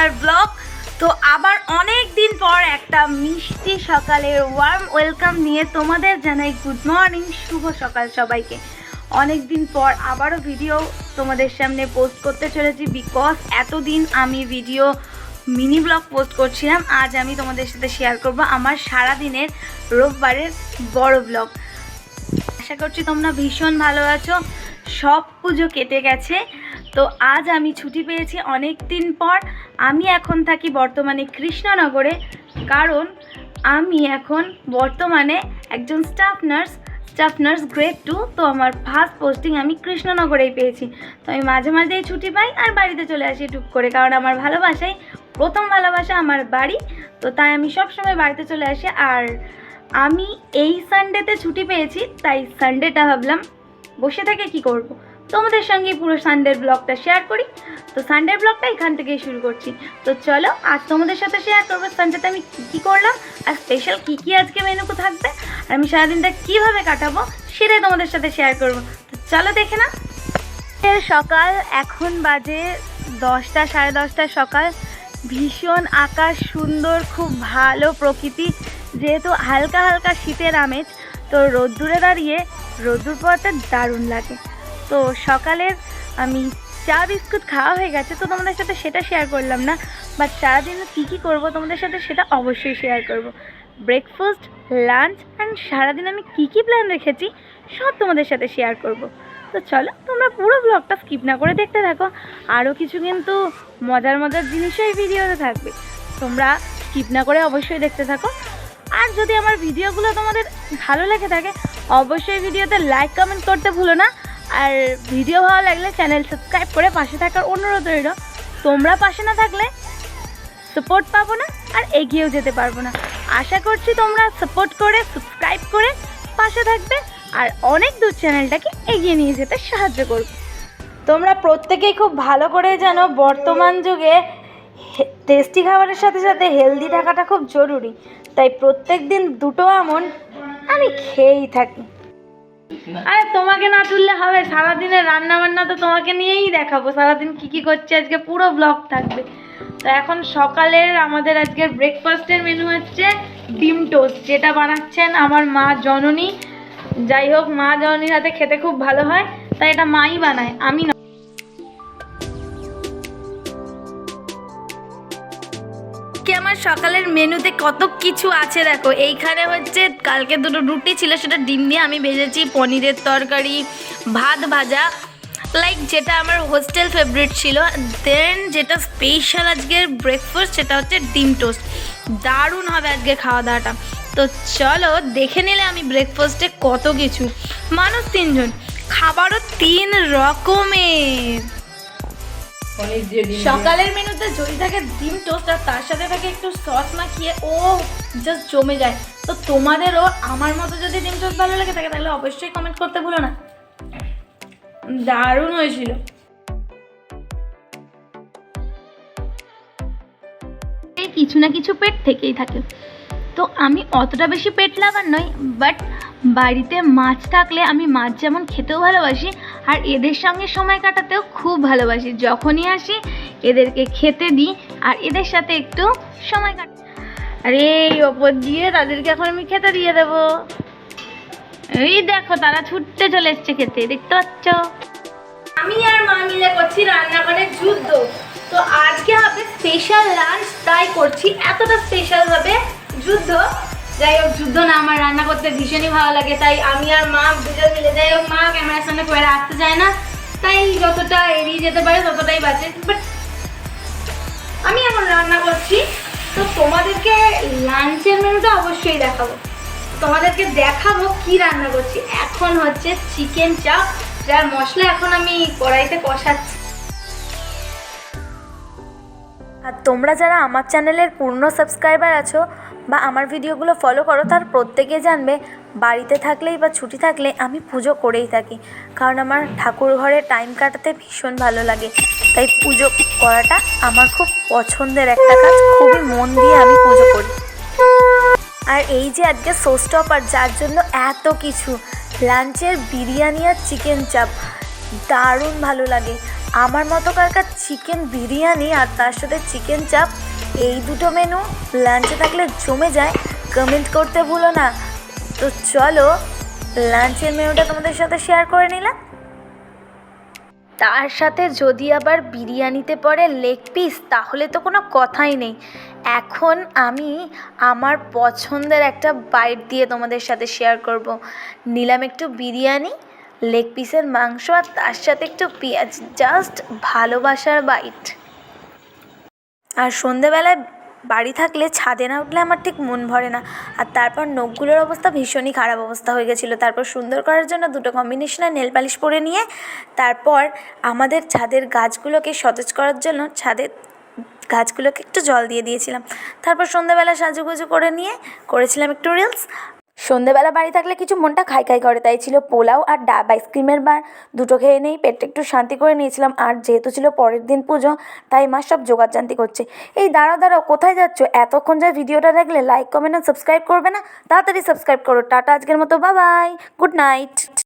Welcome blog তো আবার অনেক দিন পর একটা মিষ্টি সকালের ওয়ার্ম ওয়েলকাম নিয়ে তোমাদের জানাই গুড মর্নিং শুভ সকাল সবাইকে। অনেক দিন পর আবারও ভিডিও তোমাদের সামনে পোস্ট করতে চলেছি বিকজ এতদিন আমি ভিডিও মিনি ব্লগ পোস্ট করছিলাম, আজ আমি তোমাদের সাথে শেয়ার করব আমার সারা দিনের রোববারের বড় ব্লগ আশা করছি তোমরা ভীষণ ভালো আছো, সব পুজো কেটে গেছে। তো আজ আমি ছুটি পেয়েছি অনেক দিন পর আমি এখন থাকি বর্তমানে কৃষ্ণনগরে। কারণ আমি এখন বর্তমানে একজন staff nurse staff nurse grade two তো আমার ফার্স্ট পোস্টিং আমি কৃষ্ণনগরেই পেয়েছি। তো আমি মাঝে মাঝেই ছুটি পাই আর বাড়িতে চলে আসি টুক করে, কারণ আমার ভালোবাসাই প্রথম ভালোবাসা আমার বাড়ি। তো তাই আমি সবসময় বাড়িতে চলে আসি আর আমি এই সানডেতে ছুটি পেয়েছি, তাই সানডেটা ভাবলাম বসে থেকে কি করব। তোমাদের সঙ্গে পুরো সানডের ব্লগটা শেয়ার করি। তো সানডের ব্লগটা এখান থেকেই শুরু করছি। তো চলো, আজ তোমাদের সাথে শেয়ার করব সানডেতে আমি কী কী করলাম, আর স্পেশাল কী কী আজকে মেনুকু থাকবে, আর আমি সারাদিনটা কীভাবে কাটাবো সেটাই তোমাদের সাথে শেয়ার করব। তো চলো দেখে না সকাল, এখন বাজে দশটা, সাড়ে দশটা সকাল। ভীষণ আকাশ সুন্দর, খুব ভালো প্রকৃতি। যেহেতু হালকা হালকা শীতের আমেজ, তো রোদ্দুরে দাঁড়িয়ে রোদ্দুর পড়তে দারুণ লাগে। তো সকালের আমি চা বিস্কুট খাওয়া হয়ে গেছে, তো তোমাদের সাথে সেটা শেয়ার করলাম না বাট সারাদিন কী কী করব তোমাদের সাথে সেটা অবশ্যই শেয়ার করব। ব্রেকফাস্ট লাঞ্চ অ্যান্ড সারাদিন আমি কী কী প্ল্যান রেখেছি, সব তোমাদের সাথে শেয়ার করব। তো চলো, তোমরা পুরো ব্লগটা স্কিপ না করে দেখতে থাকো আরও কিছু কিন্তু মজার মজার জিনিসও এই ভিডিওতে থাকবে। তোমরা স্কিপ না করে অবশ্যই দেখতে থাকো। আর যদি আমার ভিডিওগুলো তোমাদের ভালো লেগে থাকে অবশ্যই ভিডিওতে লাইক কমেন্ট করতে ভুলো না। আর ভিডিও ভালো লাগলে চ্যানেল সাবস্ক্রাইব করে পাশে থাকার অনুরোধ রইল। তোমরা পাশে না থাকলে সাপোর্ট পাবো না আর এগিয়েও যেতে পারব না। আশা করছি তোমরা সাপোর্ট করে সাবস্ক্রাইব করে পাশে থাকবে আর অনেক দূর চ্যানেলটাকে এগিয়ে নিয়ে যেতে সাহায্য করবে। তোমরা প্রত্যেকেই খুব ভালো করে জানো, বর্তমান যুগে টেস্টি খাবারের সাথে সাথে হেলদি থাকাটা খুব জরুরি। তাই প্রত্যেক দিন দুটো আমন আমি খেয়েই থাকি। আরে তোমাকে না তুললে হবে সারাদিনের রান্না বান্না তো তোমাকে নিয়েই দেখাবো। সারাদিন কি কি করছে আজকে পুরো ব্লগ থাকবে। তো এখন সকালের আমাদের আজকের ব্রেকফাস্টের মেনু হচ্ছে ডিম টোস্ট যেটা বানাচ্ছেন আমার মা জননী। যাই হোক, মা জননীর হাতে খেতে খুব ভালো হয়, তাই এটা মাই বানায়, আমি না। কি আমার সকালের মেনুতে কত কিছু আছে দেখো। এইখানে হচ্ছে কালকে দুটো রুটি ছিল, সেটা ডিম দিয়ে আমি ভেজেছি, পনিরের তরকারি, ভাত ভাজা লাইক যেটা আমার হোস্টেল ফেভারিট ছিল। দেন যেটা স্পেশাল আজকের ব্রেকফাস্ট সেটা হচ্ছে ডিম টোস্ট দারুণ হবে আজকে খাওয়া দাওয়াটা তো চলো, দেখে নিলে আমি ব্রেকফাস্টে কত কিছু। মানুষ তিনজন। খাবারও তিন রকমের। সকালের মেনুতে যদি থাকে ডিম টোস্ট আর তার সাথে থাকে একটু সস মাখিয়ে ও জাস্ট জমে যায়। তো তোমাদেরও আমার মতো যদি ডিম টোস্ট ভালো লাগে থাকে তাহলে অবশ্যই কমেন্ট করতে ভুলো না। দারুণ হয়েছিল। কিছু না কিছু পেট থেকেই থাকে। তো আমি অতটা বেশি পেট লাগার নই বাট বাড়িতে মাছ থাকলে আমি মাছ যেমন খেতেও ভালোবাসি আর এদের সঙ্গে সময় কাটাতেও খুব ভালোবাসি। যখনই আসি, এদেরকে খেতে দিই আর এদের সাথে একটু সময় কাট আরে, এই ওপর দিয়ে তাদেরকে এখন আমি খেতে দিয়ে দেবো। এই দেখো, তারা ছুটতে চলে এসছে খেতে, দেখতে পাচ্ছ? আমি আর মা মিলে করছি রান্নাঘরের যুদ্ধ। তো আজকে হবে স্পেশাল লাঞ্চ তাই করছি এতটা স্পেশাল হবে যুদ্ধ। যাই হোক যুদ্ধ না, আমার রান্না করতে ভীষণই ভালো লাগে, তাই আমি আর মা দুজন মিলে, যাই হোক, মা ক্যামেরার সামনে করে আসতে চায় না, তাই যতটা এড়িয়ে যেতে পারে ততটাই বাঁচে। বাট আমি এখন রান্না করছি, তো তোমাদেরকে লাঞ্চের মেনুটা অবশ্যই দেখাবো। তোমাদেরকে দেখাবো কি রান্না করছি। এখন হচ্ছে চিকেন চাপ, যার মশলা এখন আমি কড়াইতে কষাচ্ছি। তোমরা যারা আমার চ্যানেলের পূর্ণ সাবস্ক্রাইবার আছো বা আমার ভিডিওগুলো ফলো করো, তার প্রত্যেকে জানবে, বাড়িতে থাকলেই বা ছুটি থাকলে আমি পুজো করেই থাকি। কারণ আমার ঠাকুর ঘরে টাইম কাটাতে ভীষণ ভালো লাগে। তাই পুজো করাটা আমার খুব পছন্দের একটা কাজ। খুবই মন দিয়ে আমি পুজো করি। আর এই যে আজকে সোস্টপার যার জন্য এত কিছু লাঞ্চের বিরিয়ানি আর চিকেন চাপ দারুণ ভালো লাগে। আমার মতো কারকার চিকেন বিরিয়ানি আর তার সাথে চিকেন চাপ এই দুটো মেনু লাঞ্চে থাকলে জমে যায়। কমেন্ট করতে ভুলো না। তো চলো লাঞ্চের মেনুটা তোমাদের সাথে শেয়ার করে নিলাম। তার সাথে যদি আবার বিরিয়ানিতে পড়ে লেগ পিস তাহলে তো কোনো কথাই নেই। এখন আমি আমার পছন্দের একটা বাইট দিয়ে তোমাদের সাথে শেয়ার করব। নিলাম একটু বিরিয়ানি। লেগ পিসের মাংস আর তার সাথে একটু পেঁয়াজ, জাস্ট ভালোবাসার বাইট। আর সন্ধেবেলায় বাড়ি থাকলে ছাদে না উঠলে আমার ঠিক মন ভরে না। আর তারপর নখগুলোর অবস্থা ভীষণই খারাপ অবস্থা হয়ে গেছিল। তারপর সুন্দর করার জন্য দুটো কম্বিনেশনের নেল পালিশ পরে নিয়ে, তারপর আমাদের ছাদের গাছগুলোকে সতেজ করার জন্য ছাদের গাছগুলোকে একটু জল দিয়ে দিয়েছিলাম। তারপর সন্ধেবেলা সাজুগুজু করে নিয়ে করেছিলাম একটু রিলস সন্ধেবেলা বাড়ি থাকলে কিছু মনটা খাই খাই করে, তাই ছিল পোলাও আর ডাব, আইসক্রিমের বার। দুটো খেয়ে নেই, পেটটা একটু শান্তি করে নিয়েছিলাম। আর যেহেতু ছিল পরের দিন পুজো, তাই মা সব জান্তি করছে। এই দাঁড়াও দাঁড়াও, কোথায় যাচ্ছ? এতক্ষণ যা ভিডিওটা দেখলে লাইক কমেন্ট আর সাবস্ক্রাইব করবে না? তাড়াতাড়ি সাবস্ক্রাইব করো। টাটা, আজকের মতো বাবাই গুড নাইট